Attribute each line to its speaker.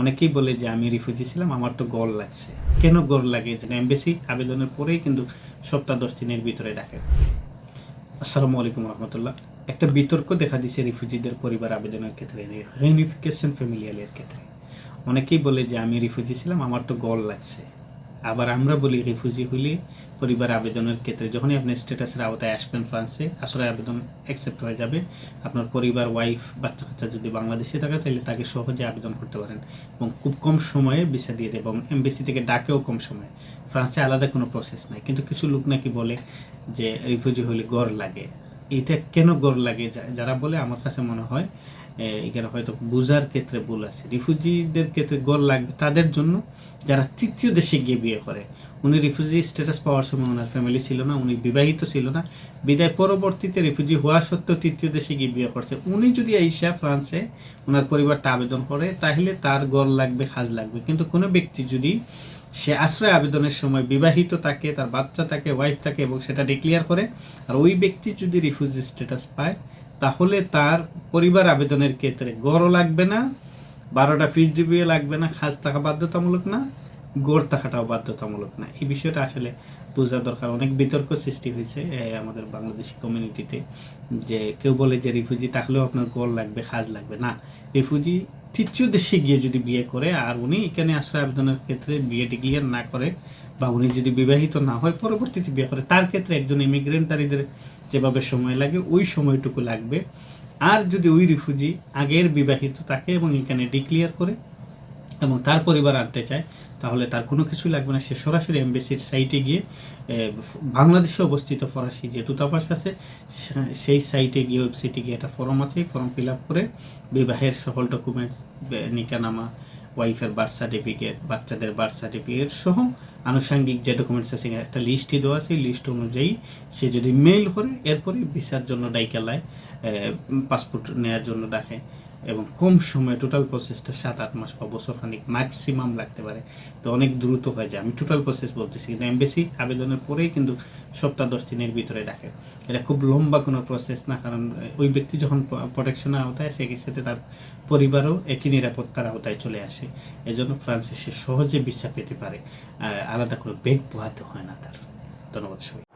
Speaker 1: অনেকেই বলে যে আমি রিফিউজি ছিলাম, আমার তো গড় লাগছে। কেন গড় লাগে? যে এমবেসি আবেদনের পরেই কিন্তু সপ্তাহ দশ দিনের ভিতরে ডাকে। আসসালামু আলাইকুম রহমতুল্লাহ। একটা বিতর্ক দেখা দিচ্ছে রিফিউজিদের পরিবার আবেদনের ক্ষেত্রে রিউনিফিকেশন ফ্যামিলিয়ালের ক্ষেত্রে। অনেকেই বলে যে আমি রিফিউজি ছিলাম, আমার তো গড় লাগছে। আবার আমরা বলি রিফিউজি হইলে পরিবার আবেদনের ক্ষেত্রে যখনই আপনি স্ট্যাটাসের আওতায় আসবেন ফ্রান্সে আশ্রয় আবেদন অ্যাকসেপ্ট হয়ে যাবে। আপনার পরিবার ওয়াইফ বাচ্চা কাচ্চা যদি বাংলাদেশে থাকে, তাহলে তাকে সহজে আবেদন করতে পারেন এবং খুব কম সময়ে ভিসা দিয়ে দেবে এবং এমবেসি থেকে ডাকেও কম সময়ে। ফ্রান্সে আলাদা কোনো প্রসেস নাই। কিন্তু কিছু লোক নাকি বলে যে রিফিউজি হলে গড় লাগে। এটা কেন গড় লাগে? যারা বলে, আমার কাছে মনে হয় এখানে হয়তো বুঝার ক্ষেত্রে ভুল আছে। রিফিউজিদের ক্ষেত্রে গড় লাগবে তাদের জন্য। যারা তৃতীয় দেশে গিয়ে বিয়ে করে, উনি রিফিউজি স্ট্যাটাস পাওয়ার সময় ওনার ফ্যামিলি ছিল না, উনি বিবাহিত ছিল না। বিদায় পরবর্তীতে রিফিউজি হওয়া সত্ত্বেও তৃতীয় দেশে গিয়ে বিয়ে করছে। উনি যদি আইসা ফ্রান্সে ওনার পরিবারটা আবেদন করে, তাহলে তার গড় লাগবে খাজ লাগবে। কিন্তু কোনো ব্যক্তি যদি সে আশ্রয় আবেদনের সময় বিবাহিত থাকে তার বাচ্চা থাকে ওয়াইফ থাকে এবং সেটা ডিক্লিয়ার করে। আর ওই ব্যক্তি যদি রিফিউজি স্ট্যাটাস পায়, তাহলে তার পরিবার আবেদনের ক্ষেত্রে গড়ও লাগবে না, বারোটা ফিস ডিবিও লাগবে না, খাস থাকা বাধ্যতামূলক না। গড় থাকাটাও বাধ্যতামূলক না। এই বিষয়টা আসলে বোঝা দরকার। অনেক বিতর্ক সৃষ্টি হয়েছে আমাদের বাংলাদেশি কমিউনিটিতে যে কেউ বলে যে রিফিউজি থাকলেও আপনার গড় লাগবে খাজ লাগবে। না রিফিউজি তৃতীয় দেশে গিয়ে যদি বিয়ে করে, আর উনি এখানে আশ্রয় আবেদনের ক্ষেত্রে বিয়ে ডিক্লিয়ার না করে, বা উনি যদি বিবাহিত না হয়, পরবর্তীতে বিয়ে করে, তার ক্ষেত্রে একজন ইমিগ্রেন্টারিদের যেভাবে সময় লাগে, ওই সময়টুকু লাগবে। আর যদি ওই রিফিউজি আগের বিবাহিত থাকে এবং এখানে ডিক্লিয়ার করে এবং তার পরিবার আনতে চায়, তাহলে তার কোনো কিছু লাগবে না। সে সরাসরি এমবেসির সাইটে গিয়ে বাংলাদেশে অবস্থিত ফরাসি যে দূতাবাস আছে সেই সাইটে গিয়ে ওয়েবসাইটে গিয়ে একটা ফর্ম আছে। ফর্ম ফিল আপ করে বিবাহের সকল ডকুমেন্টস নিকানামা ওয়াইফের বার্থ সার্টিফিকেট বাচ্চাদের বার্থ সার্টিফিকেট সহ আনুষঙ্গিক যে ডকুমেন্টস আছে, একটা লিস্টই দেওয়া আছে। লিস্ট অনুযায়ী সে যদি মেইল করে, এরপরে ভিসার জন্য ডাইকালায় পাসপোর্ট নেওয়ার জন্য ডাকে এবং কম সময়ে টোটাল প্রসেসটা সাত, আট মাস বা বছর খানিক ম্যাক্সিমাম লাগতে পারে। তো অনেক দ্রুত হয়ে যায়। আমি টোটাল প্রসেস বলতেছি, কিন্তু এমবেসি আবেদনের পরেই কিন্তু সপ্তাহ দশ দিনের ভিতরে ডাকে। এটা খুব লম্বা কোনো প্রসেস না, কারণ ওই ব্যক্তি যখন প্রোটেকশনের আওতায় একই সাথে তার পরিবারও একই নিরাপত্তার আওতায় চলে আসে। এজন্য ফ্রান্সে সে সহজে ভিসা পেতে পারে। আলাদা করে বেগ পোহাতে হয় না তার। ধন্যবাদ সবাই